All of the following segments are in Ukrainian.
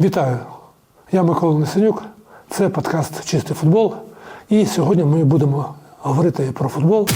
Вітаю! Я Микола Несенюк. Це подкаст Чистий футбол. І сьогодні ми будемо говорити про футбол.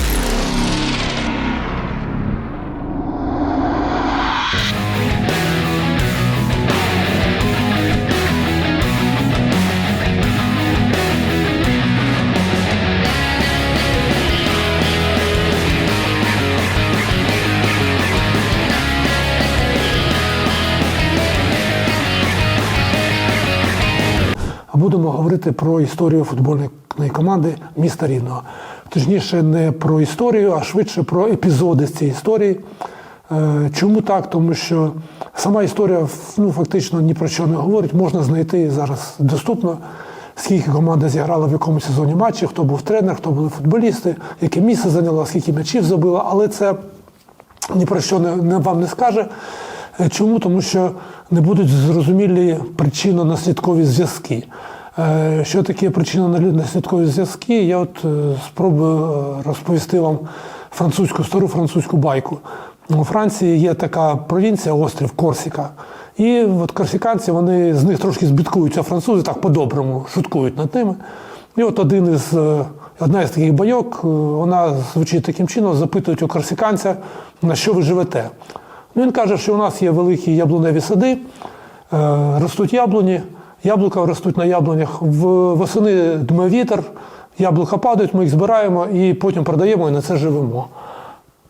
Говорити про історію футбольної команди міста Рівного. Точніше, не про історію, а швидше про епізоди з цієї історії. Е, Чому так? Тому що сама історія ну, фактично ні про що не говорить. Можна знайти зараз доступно, скільки команда зіграла в якому сезоні матчі, хто був тренер, хто були футболісти, яке місце зайняла, скільки м'ячів забила, але це ні про що не, не вам не скаже. Е, Чому? Тому що не будуть зрозумілі причинно-наслідкові зв'язки. Е, Що таке причинно-наслідкові зв'язки? Я от е, спробую е, розповісти вам французьку стару французьку байку. У Франції є така провінція, острів Корсіка. І от корсиканці вони з них трошки збіткуються французи, так по-доброму шуткують над ними. І от один із одна із таких байок, вона звучить таким чином, запитують у корсиканця, на що ви живете. Ну, Він каже, що у нас є великі яблуневі сади, ростуть яблуні, яблука ростуть на яблунях. Восени дме вітер, яблука падають, ми їх збираємо і потім продаємо і на це живемо.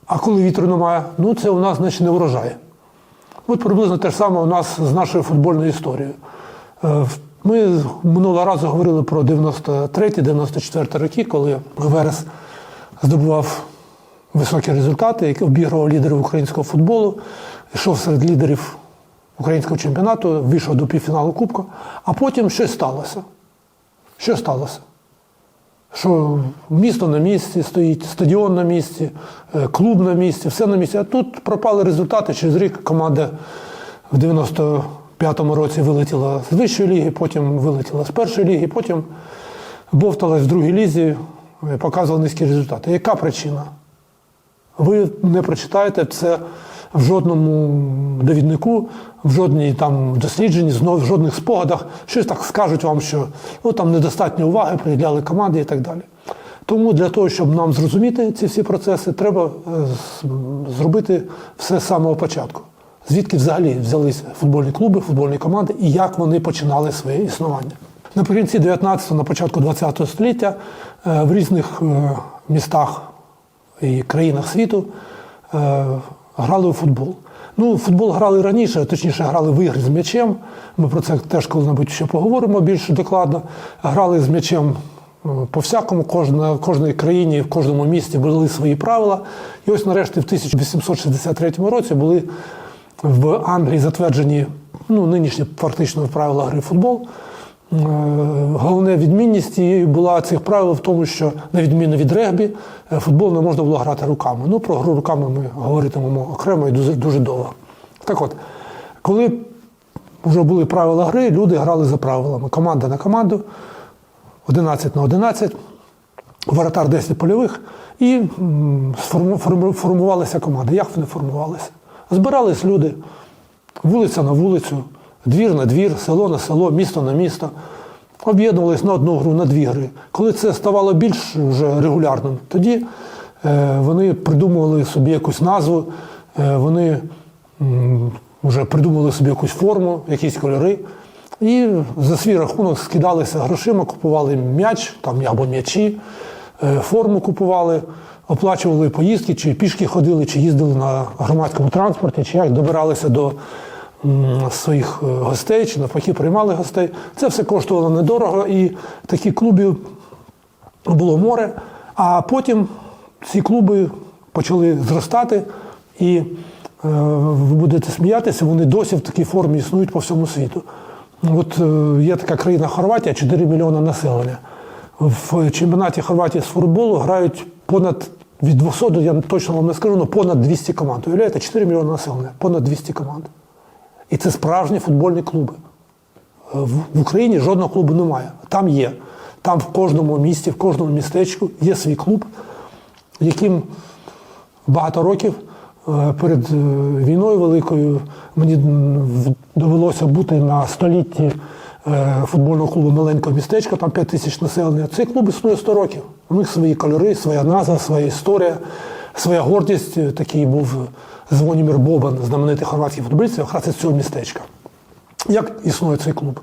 А коли вітру немає, ну це у нас значить не урожай. От приблизно те ж саме у нас з нашою футбольною історією. Е, Ми минулого разу говорили про 93-94 роки, коли Верес здобував високі результати, обігрував лідерів українського футболу, йшов серед лідерів українського чемпіонату, вийшов до півфіналу Кубка, а потім щось сталося. Що сталося? Що місто на місці стоїть, стадіон на місці, е, клуб на місці, все на місці. А тут пропали результати. Через рік команда в 95-му році вилетіла з вищої ліги, потім вилетіла з першої ліги, потім бовталась в другій лізі, е, показувала низькі результати. Яка причина? Ви не прочитаєте це в жодному довіднику, в жодній там дослідженні, знов в жодних спогадах. Щось так скажуть вам, що ну, там недостатньо уваги приділяли команді і так далі. Тому для того, щоб нам зрозуміти ці всі процеси, треба е, зробити все з самого початку. Звідки взагалі взялися футбольні клуби, футбольні команди і як вони починали своє існування. Наприкінці 19-го, на початку 20-го століття е, в різних е, містах і країнах світу грали у футбол. Ну, в футбол грали раніше, точніше, грали в ігри з м'ячем. Ми про це теж коли-небудь ще поговоримо більш докладно. Грали з м'ячем е, по всякому, кожна, кожній країні, в кожному місті були свої правила. І ось нарешті в 1863 році були в Англії затверджені ну, нинішні фактично правила гри в футбол. Е, Головна відмінність її була цих правил в тому, що на відміну від регбі, е, футбол не можна було грати руками. Ну, про гру руками ми говоритимемо окремо і дуже, дуже довго. Так от, коли вже були правила гри, люди грали за правилами. Команда на команду, 11 на 11, воротар 10 польових, і м, сформу- форму- формувалися команди. Як вони формувалися? Збирались люди, вулиця на вулицю, двір на двір, село на село, місто на місто. Об'єднувались на одну гру, на дві гри. Коли це ставало більш вже регулярним, тоді е, вони придумували собі якусь назву, е, вони вже придумували собі якусь форму, якісь кольори. І за свій рахунок скидалися грошима, купували м'яч там, або м'ячі, е, форму купували, оплачували поїздки, чи пішки ходили, чи їздили на громадському транспорті, чи як добиралися до своїх е, гостей, чи навпаки приймали гостей. Це все коштувало недорого, і таких клубів було море. А потім ці клуби почали зростати, і е, ви будете сміятися, вони досі в такій формі існують по всьому світу. От е, є така країна Хорватія, 4 мільйони населення. В чемпіонаті Хорватії з футболу грають понад від 200, я точно вам не скажу, але понад 200 команд. Уявляєте, 4 мільйони населення, понад 200 команд. І це справжні футбольні клуби. Е, В Україні жодного клубу немає. Там є. Там в кожному місті, в кожному містечку є свій клуб, яким багато років Е, Перед е, війною великою мені довелося бути на столітті футбольного клубу маленького містечка, там 5 тисяч населення. Цей клуб існує 100 років. У них свої кольори, своя назва, своя історія, своя гордість. Такий був Звонімір Бобан, знаменитий хорватський футболіст, якраз із цього містечка. Як існує цей клуб?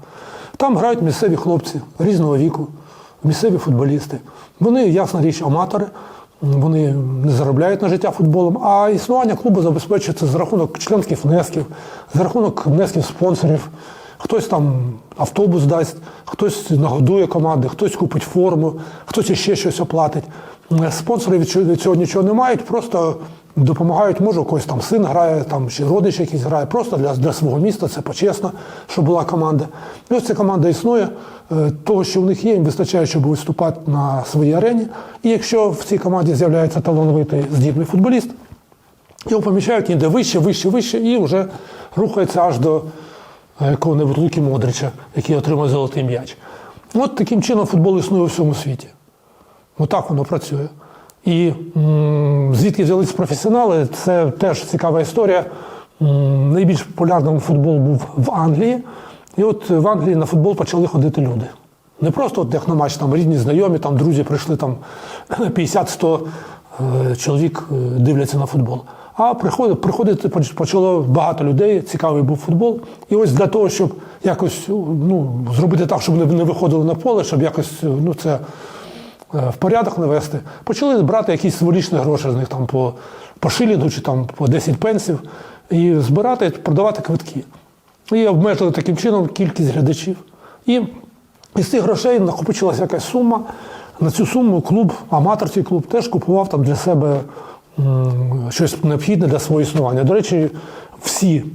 Там грають місцеві хлопці різного віку, місцеві футболісти. Вони, ясна річ, аматори, вони не заробляють на життя футболом, а існування клубу забезпечується за рахунок членських внесків, за рахунок внесків спонсорів. Хтось там автобус дасть, хтось нагодує команди, хтось купить форму, хтось іще щось оплатить. Спонсори від цього- нічого не мають, просто допомагають, може, когось там син грає, там чи родич якийсь грає, просто для, для свого міста, це почесно, щоб була команда. І ось ця команда існує. Е, Того, що в них є, їм вистачає, щоб виступати на своїй арені. І якщо в цій команді з'являється талановитий здібний футболіст, його поміщають ніде вище, вище, вище, і вже рухається аж до е, якого-небудь Луки Модрича, який отримає золотий м'яч. От таким чином футбол існує у всьому світі. Отак воно працює. І м, звідки взялись професіонали, це теж цікава історія. М, найбільш популярним футбол був в Англії. І от в Англії на футбол почали ходити люди. Не просто от як на матч, там рідні, знайомі, там друзі прийшли там 50-100 е, чоловік е, дивляться на футбол. А приходить, приходити почало багато людей, цікавий був футбол. І ось для того, щоб якось ну, зробити так, щоб вони не виходили на поле, щоб якось ну, це е, в порядок навести, почали брати якісь символічні гроші з них там по, по шилінгу чи там по 10 пенсів і збирати, продавати квитки. І обмежили таким чином кількість глядачів. І із цих грошей накопичилася якась сума. На цю суму клуб, аматорський клуб, теж купував там для себе щось необхідне для свого існування. До речі, всі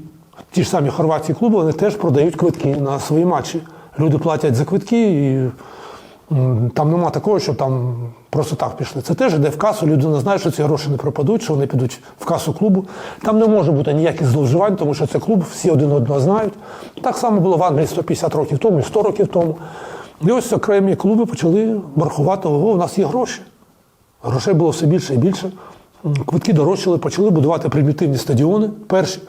ті ж самі хорватські клуби вони теж продають квитки на свої матчі. Люди платять за квитки і Там нема такого, що там просто так пішли. Це теж йде в касу, людина знає, що ці гроші не пропадуть, що вони підуть в касу клубу. Там не може бути ніяких зловживань, тому що це клуб, всі один одного знають. Так само було в Англії 150 років тому і 100 років тому. І ось окремі клуби почали бархувати, ого, у нас є гроші. Грошей було все більше і більше. Квитки дорожчали, почали будувати примітивні стадіони перші.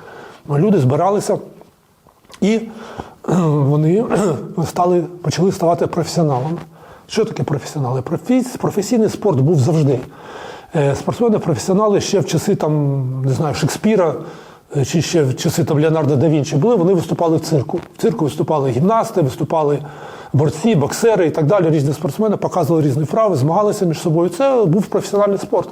Люди збиралися. І е, вони стали, почали ставати професіоналами. Що таке професіонали? Професійний спорт був завжди. Е, Спортсмени-професіонали ще в часи там, не знаю, Шекспіра е, чи ще в часи там, Леонардо да Вінчі були, вони виступали в цирку. В цирку виступали гімнасти, виступали борці, боксери і так далі. Різні спортсмени показували різні вправи, змагалися між собою. Це був професіональний спорт.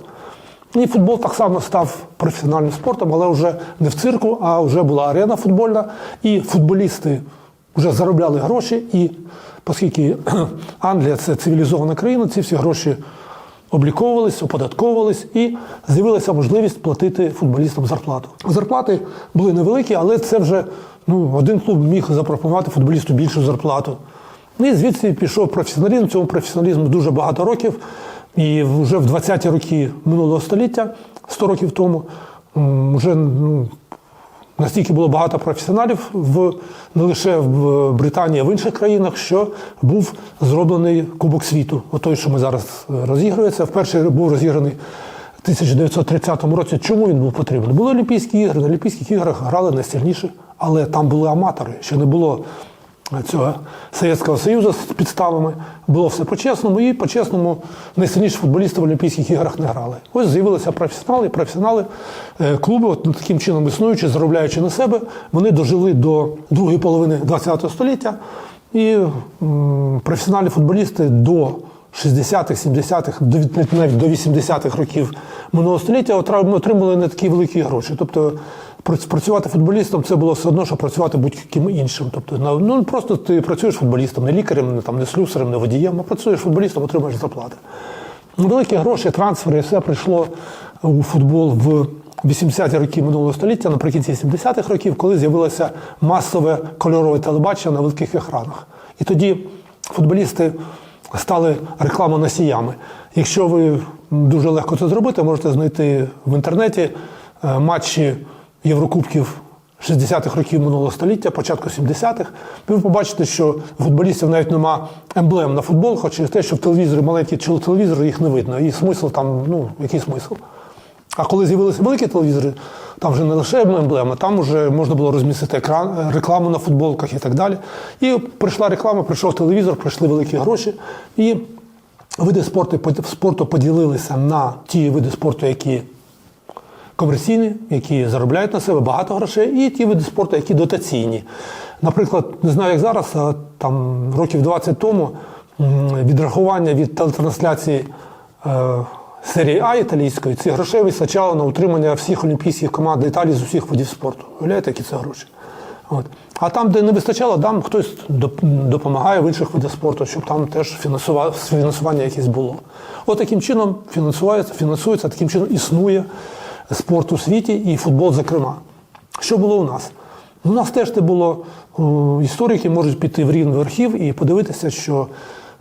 І футбол так само став професіональним спортом, але вже не в цирку, а вже була арена футбольна. І футболісти вже заробляли гроші. І оскільки Англія це цивілізована країна, ці всі гроші обліковувались, оподатковувались, і з'явилася можливість платити футболістам зарплату. Зарплати були невеликі, але це вже ну, один клуб міг запропонувати футболісту більшу зарплату. Ну і звідси пішов професіоналізм. Цьому професіоналізму дуже багато років. І вже в 20-ті роки минулого століття, 100 років тому, вже ну, настільки було багато професіоналів в, не лише в Британії, а в інших країнах, що був зроблений Кубок світу. Отой, що ми зараз е, розігрується. Вперше був розіграний в 1930 році. Чому він був потрібен? Були Олімпійські ігри. На Олімпійських іграх грали найсильніші, але там були аматори. Ще не було цього Совєтського Союзу з підставами. Було все по-чесному, і по-чесному найсильніші футболісти в Олімпійських іграх не грали. Ось з'явилися професіонали, професіонали е, клуби, от таким чином існуючи, заробляючи на себе, вони дожили до другої половини ХХ століття. І професіональні футболісти до 60-х, 70-х, до навіть до 80-х років минулого століття отримали не такі великі гроші. Тобто працювати футболістом це було все одно, що працювати будь-ким іншим. Тобто, ну просто ти працюєш футболістом, не лікарем, не, там, не слюсарем, не водієм, а працюєш футболістом, отримуєш зарплати. Великі гроші, трансфери, все прийшло у футбол в 80-ті роки минулого століття, наприкінці 70-х років, коли з'явилося масове кольорове телебачення на великих екранах. І тоді футболісти стали рекламоносіями. Якщо ви дуже легко це зробити, можете знайти в інтернеті е, матчі Єврокубків 60-х років минулого століття, початку 70-х, ви побачите, що футболістів навіть нема емблем на футбол, хоч через те, що в телевізорі маленький телевізор їх не видно. І смисл там, ну, який смисл? А коли з'явилися великі телевізори, там вже не лише емблема, там вже можна було розмістити екран, рекламу на футболках і так далі. І прийшла реклама, прийшов телевізор, прийшли великі гроші. І види спорту, спорту поділилися на ті види спорту, які комерційні, які заробляють на себе багато грошей, і ті види спорту, які дотаційні. Наприклад, не знаю, як зараз, а там років 20 тому відрахування від телетрансляції е, серії А італійської цих грошей вистачало на утримання всіх олімпійських команд Італії з усіх видів спорту. Уявляєте, які це гроші? От. А там, де не вистачало, там хтось допомагає в інших видах спорту, щоб там теж фінансування якесь було. От таким чином фінансується, фінансується, таким чином існує спорт у світі і футбол, зокрема. Що було у нас? У нас теж не було історики, можуть піти в рівний архів і подивитися, що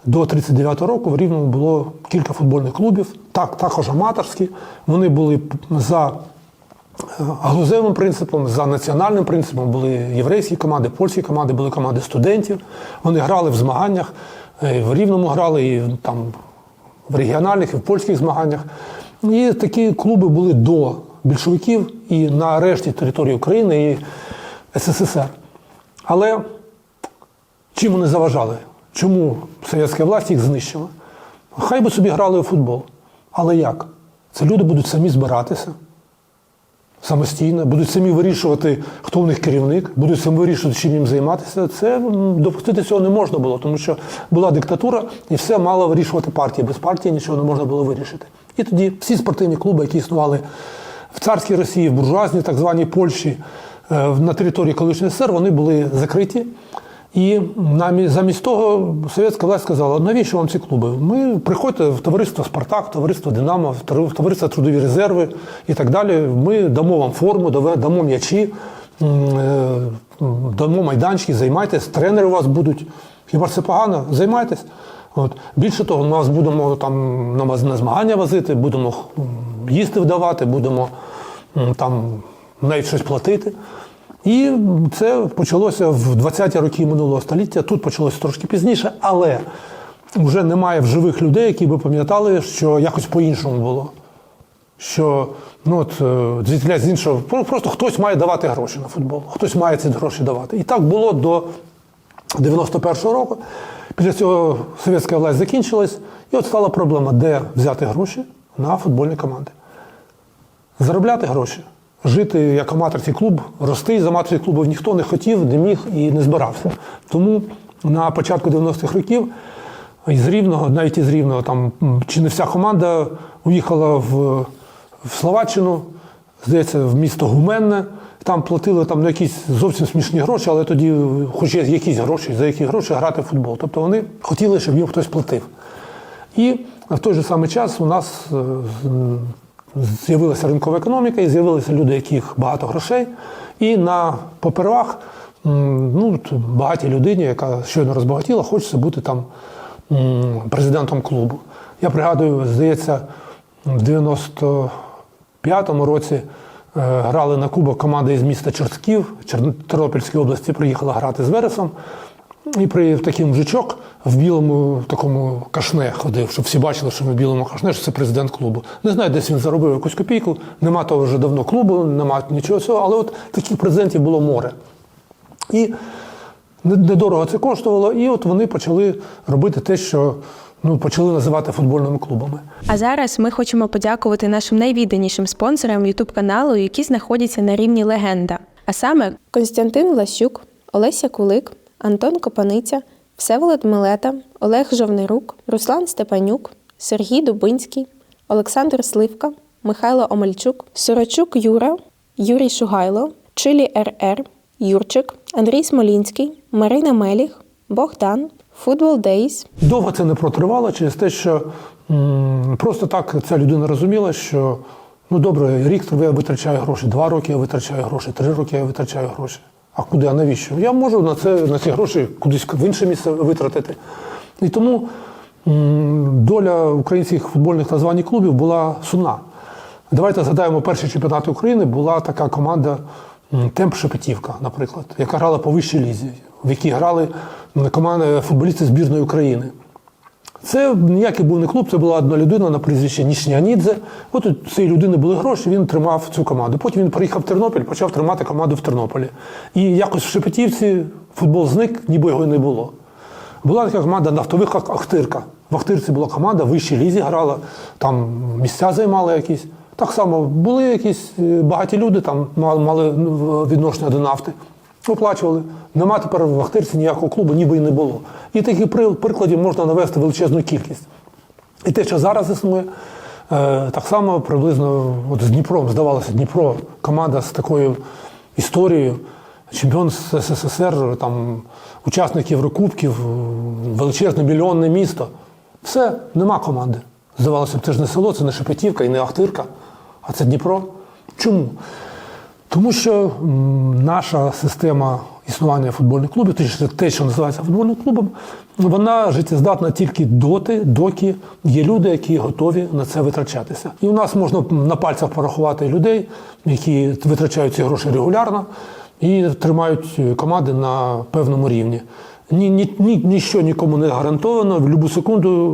до 39-го року в Рівному було кілька футбольних клубів, так, також аматорські. Вони були за галузевим принципом, за національним принципом були єврейські команди, польські команди, були команди студентів. Вони грали в змаганнях, е, в Рівному грали і там в регіональних і в польських змаганнях. І такі клуби були до більшовиків і на решті території України і СССР. Але чим вони заважали? Чому совєтська власть їх знищила? Хай би собі грали у футбол. Але як? Це люди будуть самі збиратися самостійно, будуть самі вирішувати, хто в них керівник, будуть самі вирішувати, чим їм займатися. Це допустити цього не можна було, тому що була диктатура і все мала вирішувати партія. Без партії нічого не можна було вирішити. І тоді всі спортивні клуби, які існували в царській Росії, в буржуазній так званій Польщі, е, на території колишньої СССР, вони були закриті. І замість того совєтська власть сказала, навіщо вам ці клуби? Ми приходьте в товариство Спартак, в товариство Динамо, в товариство Трудові резерви і так далі. Ми дамо вам форму, дамо м'ячі, е, дамо майданчики, займайтесь, тренери у вас будуть. Хіба ж це погано? Займайтесь. От. Більше того, ми вас будемо там на змагання возити, будемо їсти вдавати, будемо там навіть щось платити. І це почалося в 20-ті роки минулого століття. Тут почалося трошки пізніше, але вже немає в живих людей, які би пам'ятали, що якось по-іншому було. Що ну от е, звідтіля з іншого, просто хтось має давати гроші на футбол, хтось має ці гроші давати. І так було до 91-го року. Після цього совєтська власть закінчилась, і от стала проблема, де взяти гроші на футбольні команди заробляти гроші, жити як аматорський клуб, рости з аматорських клубів ніхто не хотів, не міг і не збирався. Тому на початку 90-х років із Рівного, навіть із Рівного, там чи не вся команда уїхала в, в Словаччину, здається, в місто Гуменне. Там платили там на якісь зовсім смішні гроші, але тоді, хоч є якісь гроші, за які гроші грати в футбол. Тобто вони хотіли, щоб їм хтось платив. І в той же самий час у нас е, з'явилася ринкова економіка, і з'явилися люди, яких багато грошей. І на попервах ну, багатій людині, яка щойно розбагатіла, хочеться бути там президентом клубу. Я пригадую, здається, в 95-му році е, грали на кубок команда із міста Чортків, Чер- Тернопільської області, приїхала грати з Вересом. І при такий мужичок в білому такому кашне ходив, щоб всі бачили, що ми в білому кашне, що це президент клубу. Не знаю, десь він заробив якусь копійку, нема того вже давно клубу, нема нічого цього, але от таких президентів було море. І недорого це коштувало, і от вони почали робити те, що ну, почали називати футбольними клубами. А зараз ми хочемо подякувати нашим найвідданішим спонсорам youtube каналу, які знаходяться на рівні легенда. А саме Константин Влащук, Олеся Кулик, Антон Копаниця, Всеволод Милета, Олег Жовнирук, Руслан Степанюк, Сергій Дубинський, Олександр Сливка, Михайло Омельчук, Сорочук Юра, Юрій Шугайло, Чилі РР, Юрчик, Андрій Смолінський, Марина Меліх, Богдан, Футбол Дейс, Довго це не протривало через те, що м, просто так ця людина розуміла, що ну добре, рік я витрачаю гроші, два роки я витрачаю гроші, три роки я витрачаю гроші. А куди, а навіщо? Я можу на це на ці гроші кудись в інше місце витратити. І тому доля українських футбольних названь клубів була сумна. Давайте згадаємо перший чемпіонат України. Була така команда Темп Шепетівка, наприклад, яка грала по вищій лізі, в якій грали команди футболісти збірної України. Це ніякий був не клуб, це була одна людина на прізвище Нішнянідзе. От у цієї людини були гроші, він тримав цю команду. Потім він приїхав в Тернопіль, почав тримати команду в Тернополі. І якось в Шепетівці футбол зник, ніби його і не було. Була така команда нафтових Ахтирка. В Ахтирці була команда, вищій лізі грала, там місця займали якісь. Так само були якісь е, багаті люди, там мали, мали ну, відношення до нафти. Оплачували. Нема тепер в Ахтирці ніякого клубу, ніби і не було. І таких прикладів можна навести величезну кількість. І те, що зараз існує, е, так само приблизно от з Дніпром, здавалося, Дніпро, команда з такою історією, чемпіон з СССР, там, учасник Єврокубків, величезне мільйонне місто. Все, нема команди. Здавалося б, це ж не село, це не Шепетівка і не Ахтирка, а це Дніпро. Чому? Тому що наша система існування футбольних клубів, точніше те, що називається футбольним клубом, вона життєздатна тільки доти, доки є люди, які готові на це витрачатися. І у нас можна на пальцях порахувати людей, які витрачають ці гроші регулярно і тримають команди на певному рівні. Ні, ні, ні, ніщо нікому не гарантовано. В будь-яку секунду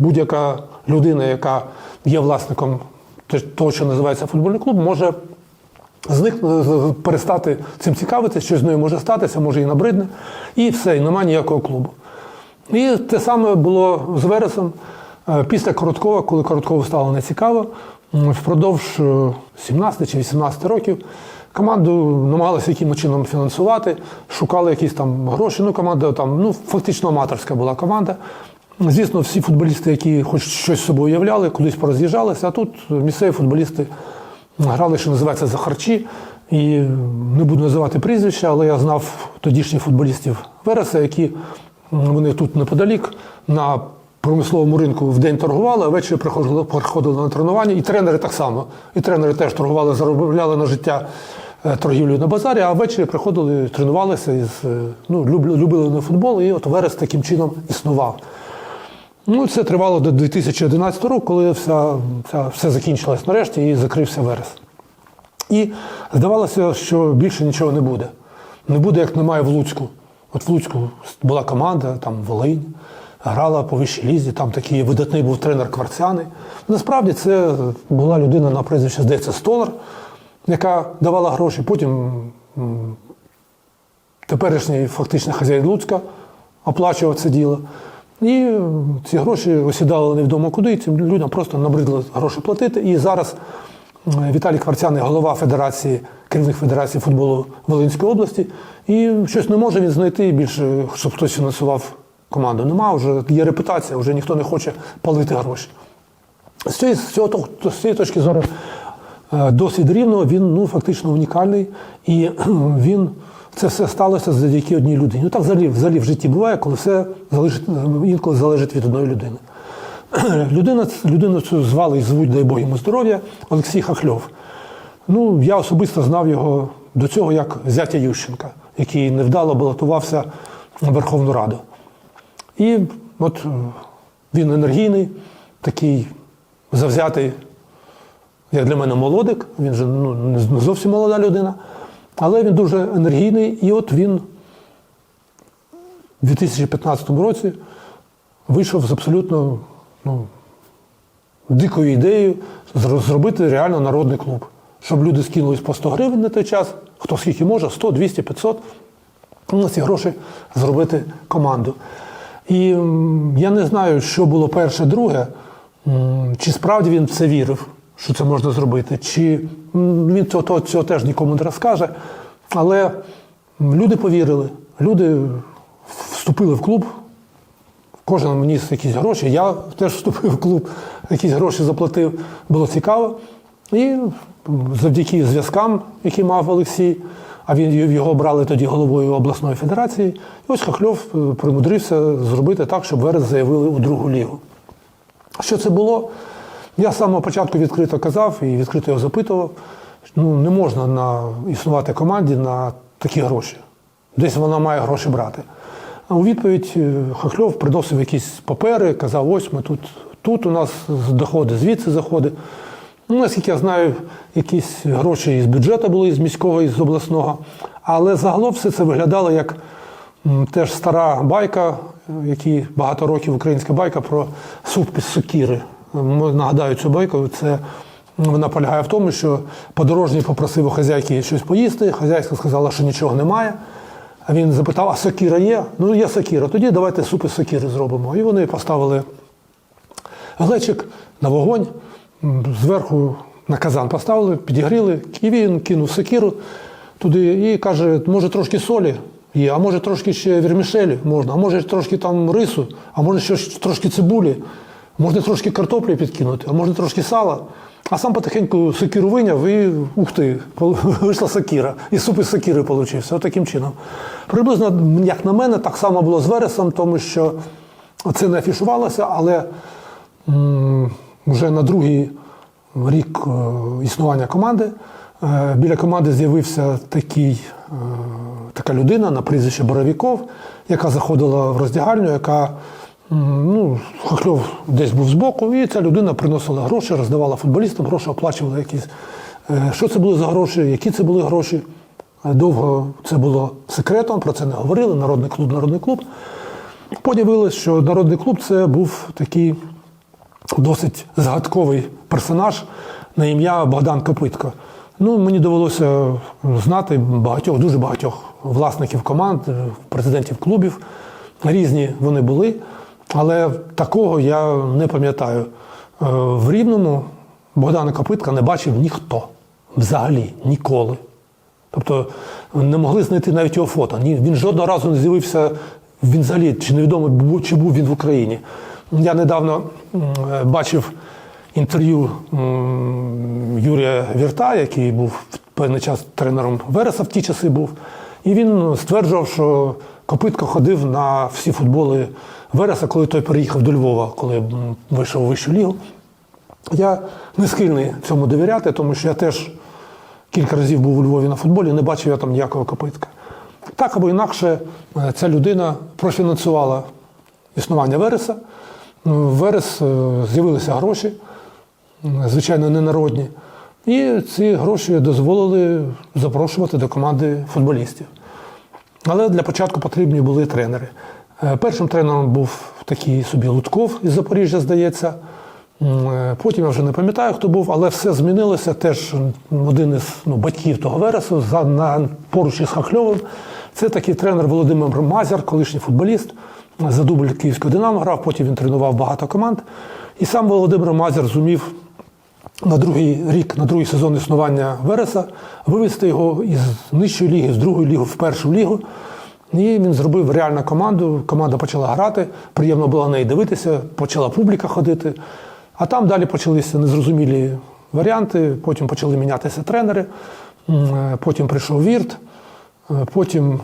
будь-яка людина, яка є власником того, що називається футбольний клуб, може зникне, з- перестати цим цікавитися, що з нею може статися, може і набридне, і все, і немає ніякого клубу. І те саме було з Вересом Е, після Короткова, коли Короткову стало нецікаво, впродовж е, 17 чи 18 років команду намагалися якимось чином фінансувати, шукали якісь там гроші. Ну, команда там, ну, фактично аматорська була команда. Звісно, всі футболісти, які хоч щось собою уявляли, кудись пороз'їжджалися, а тут місцеві футболісти грали, що називається, за харчі. І не буду називати прізвища, але я знав тодішніх футболістів Вереса, які вони тут неподалік на промисловому ринку в день торгували, а ввечері приходили, на тренування. І тренери так само. І тренери теж торгували, заробляли на життя е, торгівлею на базарі, а ввечері приходили, тренувалися із, е, ну, любили на футбол, і от Верес таким чином існував. Ну, це тривало до 2011 року, коли вся, вся, все закінчилось нарешті і закрився верес. І здавалося, що більше нічого не буде. Не буде, як немає в Луцьку. От в Луцьку була команда, там Волинь, грала по вищій лізі, там такий видатний був тренер Кварцяни. Насправді це була людина на прізвище, здається, Столар, яка давала гроші. Потім теперішній фактично хазяїн Луцька оплачував це діло. І ці гроші осідали невідомо куди, і цим людям просто набридло гроші платити. І зараз Віталій Кварцяний, голова Федерації, керівник Федерації футболу Волинської області, і щось не може він знайти більше, щоб хтось фінансував команду. Нема вже, є репутація, вже ніхто не хоче палити гроші. З цієї, з цього, з цієї точки зору е, досвід рівного він ну, фактично унікальний. І він це все сталося завдяки одній людині. Ну так взагалі, взагалі в житті буває, коли все залежить, інколи залежить від одної людини. Людина, людину цю звали і звуть, дай Бог йому здоров'я, Олексій Хахльов. Ну, я особисто знав його до цього як зятя Ющенка, який невдало балотувався на Верховну Раду. І от е, він енергійний, такий завзятий, як для мене, молодик. Він же ну, не зовсім молода людина, але він дуже енергійний. І от він у 2015 році вийшов з абсолютно ну, дикою ідеєю зробити реально народний клуб. Щоб люди скинулись по 100 гривень на той час, хто скільки може, 100, 200, 500, ну, на ці гроші зробити команду. І я не знаю, що було перше, друге, чи справді він в це вірив, що це можна зробити, чи він цього, цього теж нікому не розкаже. Але люди повірили, люди вступили в клуб, Кожен вніс якісь гроші. Я теж вступив в клуб, якісь гроші заплатив. Було цікаво. І завдяки зв'язкам, які мав Олексій, а він його брали тоді головою обласної федерації. І ось Хохльов е, примудрився зробити так, щоб Верес заявили у другу лігу. Що це було? Я з самого початку відкрито казав і відкрито його запитував. Ну, не можна на, існувати команді на такі гроші. Десь вона має гроші брати. А у відповідь е, Хохльов приносив якісь папери, казав, ось ми тут, тут у нас доходи, звідси заходи. Ну, наскільки я знаю, якісь гроші із бюджету були, із міського, із обласного. Але загалом все це виглядало як Теж стара байка, е, які багато років українська байка про суп з сокіри. Нагадаю цю байку. Це вона полягає в тому, що подорожній попросив у хазяйки щось поїсти. Хазяйка сказала, що нічого немає. А він запитав: а сокіра є? Ну, є сокіра. Тоді давайте суп із сокіри зробимо. І вони поставили глечик на вогонь, зверху на казан поставили, підігріли, і він кинув сокиру туди і каже, може трошки солі є, а може трошки ще вірмішелі можна, а може трошки там рису, а може ще трошки цибулі, можна трошки картоплі підкинути, а можна трошки сала. А сам потихеньку сокиру виняв і ух ти, вийшла сокира. І суп із сокири получився. Отаким чином. Приблизно, як на мене, так само було з вересом, тому що це не афішувалося, але м, вже на другий рік е, існування команди е, біля команди з'явився такий, е, така людина на прізвище Боровіков, яка заходила в роздягальню, яка ну, Хохльов десь був збоку, і ця людина приносила гроші, роздавала футболістам, гроші оплачувала якісь. Е, Що це були за гроші, які це були гроші? Е, Довго це було секретом, про це не говорили. Народний клуб, народний клуб. Потім виявилось, що народний клуб це був такий досить згадковий персонаж на ім'я Богдан Копитко. Ну, мені довелося знати багатьох, дуже багатьох власників команд, президентів клубів. Різні вони були, але такого я не пам'ятаю. Е, В Рівному Богдана Копитка не бачив ніхто взагалі ніколи. Тобто не могли знайти навіть його фото. Він жодного разу не з'явився. Він взагалі чи невідомо чи був він в Україні. Я недавно е, бачив інтерв'ю Юрія Вірта, який був в певний час тренером Вереса в ті часи був. І він стверджував, що Копитко ходив на всі футболи Вереса, коли той переїхав до Львова, коли вийшов у вищу лігу. Я не схильний цьому довіряти, тому що я теж кілька разів був у Львові на футболі, не бачив я там ніякого копитка. Так або інакше, е, ця людина профінансувала існування Вереса. В Верес е, з'явилися гроші, звичайно, ненародні. І ці гроші дозволили запрошувати до команди футболістів. Але для початку потрібні були тренери. Е, Першим тренером був такий собі Лутков із Запоріжжя, здається. Е, Потім я вже не пам'ятаю, хто був, але все змінилося. Теж один із ну, батьків того Вересу за, на, поруч із Хахльовим. Це такий тренер Володимир Мазяр, колишній футболіст. За дубль Київського Динамо грав, потім він тренував багато команд. І сам Володимир Мазяр зумів на другий рік, на другий сезон існування Вереса, вивести його із нижчої ліги, з другої ліги в першу лігу. І він зробив реальну команду. Команда почала грати, приємно було на неї дивитися, почала публіка ходити. А там далі почалися незрозумілі варіанти, потім почали мінятися тренери, е, потім прийшов Вірт, е, потім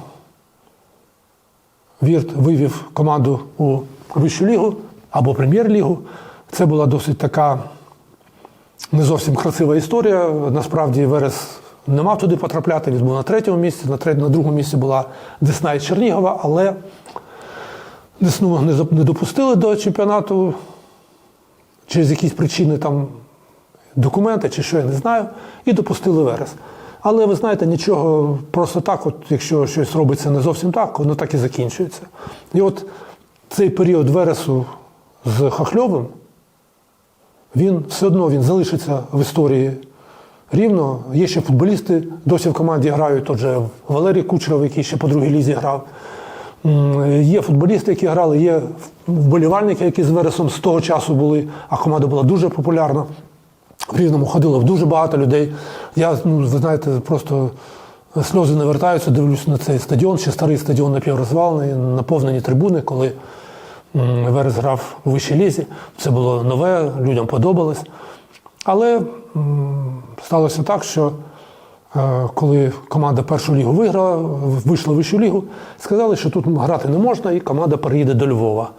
Вірт вивів команду у вищу лігу або прем'єр-лігу. Це була досить така не зовсім красива історія. Насправді Верес не мав туди потрапляти. Він був на третьому місці, на, треть- на другому місці була Десна і Чернігова, але Десну не допустили до чемпіонату через якісь причини там документи чи що, я не знаю, і допустили Верес. Але ви знаєте, нічого просто так, от, якщо щось робиться не зовсім так, воно так і закінчується. І от цей період Вересу з Хахльовим, він все одно він залишиться в історії рівно. Є ще футболісти, досі в команді грають. Тот же Валерій Кучеров, який ще по другій лізі грав. Є футболісти, які грали, є вболівальники, які з Вересом з того часу були, а команда була дуже популярна. В Рівному ходило дуже багато людей. Я, ну, ви знаєте, просто сльози не вертаються, дивлюсь на цей стадіон, ще старий стадіон напіврозвалений, наповнені трибуни, коли Верес грав у вищій лізі. Це було нове, людям подобалось. Але сталося так, що е, коли команда першу лігу виграла, вийшла в вищу лігу, сказали, що тут грати не можна, і команда переїде до Львова.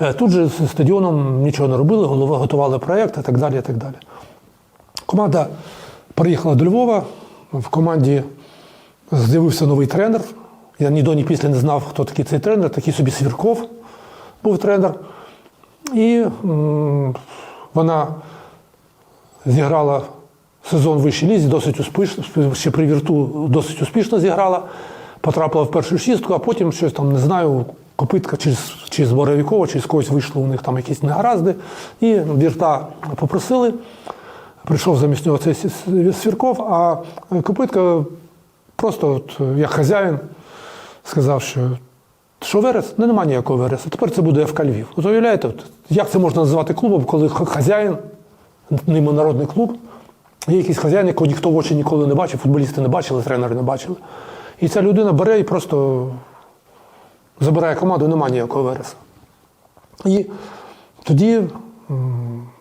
Е, Тут же з стадіоном нічого не робили, голова готували проєкт і так далі. І так далі. Команда приїхала до Львова. В команді з'явився новий тренер. Я ні до, ні після не знав, хто такий цей тренер, такий собі Свірков був тренер. І вона зіграла сезон в вищій лізі, досить успішно, ще при вірту досить успішно зіграла. потрапила в першу шістку, а потім щось там, не знаю, копитка чи, чи з Боровікова, чи когось вийшло у них там якісь негаразди. І вірта попросили. Прийшов замість нього цей Свірков, а копитка просто от, як хазяїн сказав, що що Верес? Ну, немає ніякого Вереса. Тепер це буде ФК Львів. От уявляєте, як це можна назвати клубом, коли хазяїн, ними народний клуб, є якийсь хазяїн, якого ніхто в очі ніколи не бачив, футболісти не бачили, тренери не бачили. І ця людина бере і просто забирає команду, немає ніякого Вереса. І тоді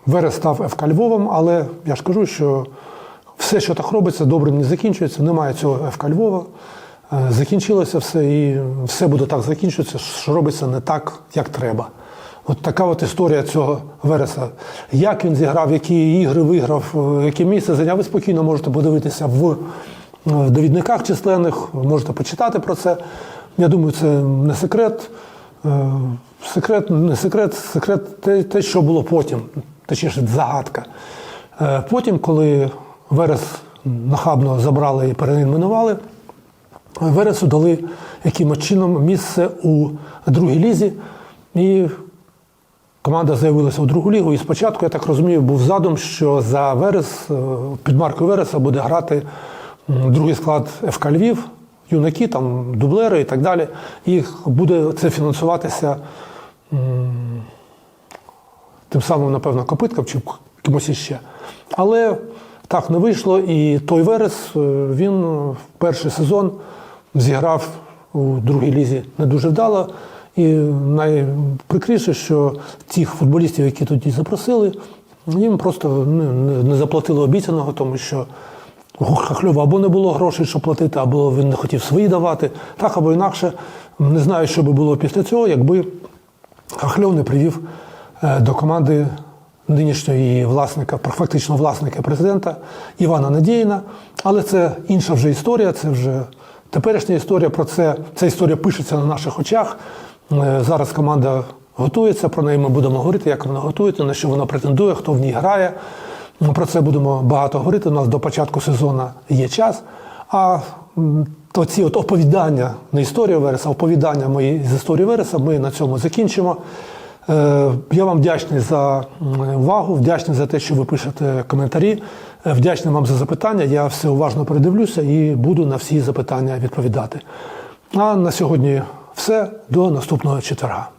Верес став ФК Львовом, але я ж кажу, що все, що так робиться, добре не закінчується, немає цього ФК Львова. Е, Закінчилося все, і все буде так закінчуватися, що робиться не так, як треба. От така от історія цього Вереса. Як він зіграв, які ігри виграв, е, яке місце зайняв, ви спокійно можете подивитися в, в довідниках численних, можете почитати про це. Я думаю, це не секрет. Е, Секрет, не секрет, секрет те, те, що було потім, точніше, загадка. Е, Потім, коли Верес нахабно забрали і переіменували, Вересу дали якимось чином місце у другій лізі, і команда заявилася у другу лігу. І спочатку, я так розумію, був задум, що за Верес, е, під маркою Вереса буде грати другий склад ФК Львів, юнаки, там, дублери і так далі. І буде це фінансуватися тим самим, напевно, Копитком чи кимось іще. Але так не вийшло, і той Верес е, він в перший сезон зіграв у другій лізі не дуже вдало. І найприкріше, що тих футболістів, які тоді запросили, їм просто не, не, заплатили обіцяного, тому що у Хахльова або не було грошей, щоб платити, або він не хотів свої давати, так або інакше. Не знаю, що би було після цього, якби Хахльов не привів е, до команди нинішнього її власника, фактично власника президента Івана Надєїна. Але це інша вже історія, це вже теперішня історія. Про це ця історія пишеться на наших очах. Е, Зараз команда готується, про неї ми будемо говорити, як вона готується, на що вона претендує, хто в ній грає. Ми Про це будемо багато говорити. У нас до початку сезону є час. А то ці от оповідання не історія Вереса, а оповідання мої з історії Вереса ми на цьому закінчимо. Е, Я вам вдячний за увагу, вдячний за те, що ви пишете коментарі. Е, Вдячний вам за запитання. Я все уважно передивлюся і буду на всі запитання відповідати. А на сьогодні все. До наступного четверга.